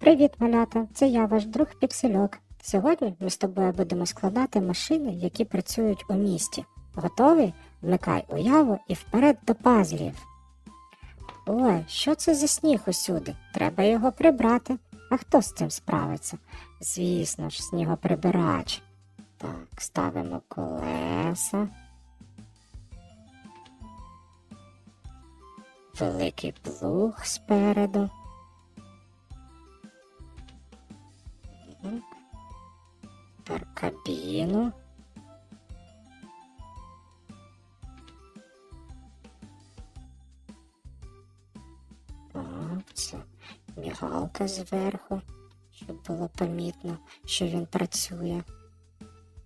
Привіт, малята! Це я, ваш друг Піксельок. Сьогодні ми з тобою будемо складати машини, які працюють у місті. Готовий? Вмикай уяву і вперед до пазлів. Ой, що це за сніг усюди? Треба його прибрати. А хто з цим справиться? Звісно ж, снігоприбирач. Так, ставимо колеса. Великий плуг спереду. Мгм. Тепер кабіну. Так, це мігалка зверху, щоб було помітно, що він працює.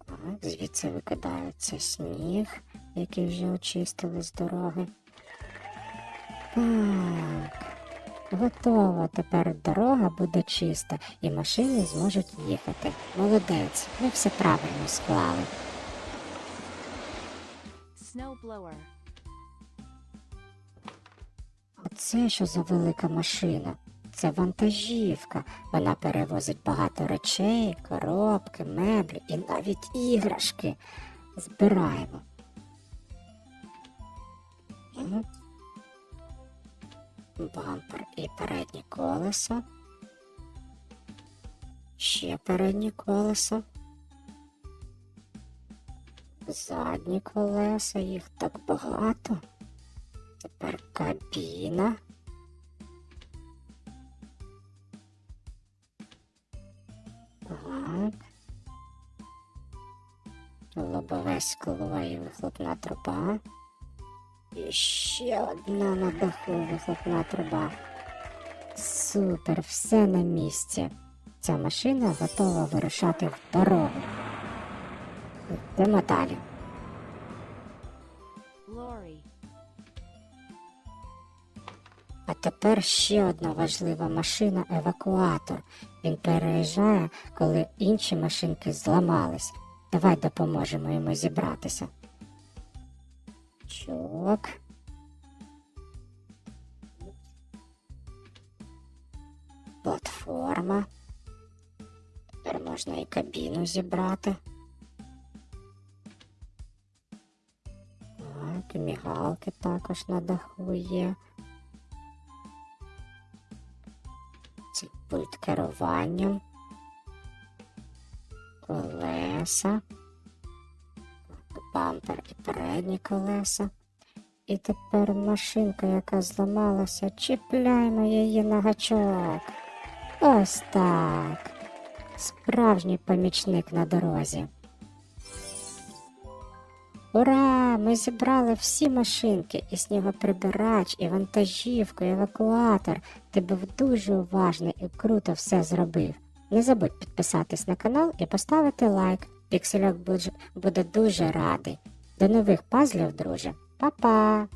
Так, звідси викидається сніг, який вже очистили з дороги. Так, готово. Тепер дорога буде чиста і машини зможуть їхати. Молодець, ми все правильно склали. Snowblower. Оце що за велика машина? Це вантажівка. Вона перевозить багато речей, коробки, меблі і навіть іграшки. Збираємо. Бампер і переднє колесо. Ще переднє колесо. Задні колеса, їх так багато. Тепер кабіна. Так. Лобове скло і вихлопна труба. І ще одна на даху вихлопна труба. Супер, все на місці. Ця машина готова вирушати в дорогу. Йдемо далі. А тепер ще одна важлива машина евакуатор. Він переїжджає, коли інші машинки зламались. Давай допоможемо йому зібратися. Чок. Платформа. Тепер можна і кабіну зібрати. Так, і мігалки також на даху є. Це пульт керування, колеса, бампер і передні колеса. І тепер машинка, яка зламалася, чіпляємо її на гачок. Ось так. Справжній помічник на дорозі. Ура! Ми зібрали всі машинки, і снігоприбирач, і вантажівку, і евакуатор. Ти був дуже уважний і круто все зробив. Не забудь підписатись на канал і поставити лайк. Піксельок буде дуже радий. До нових пазлів, друже. Па-па!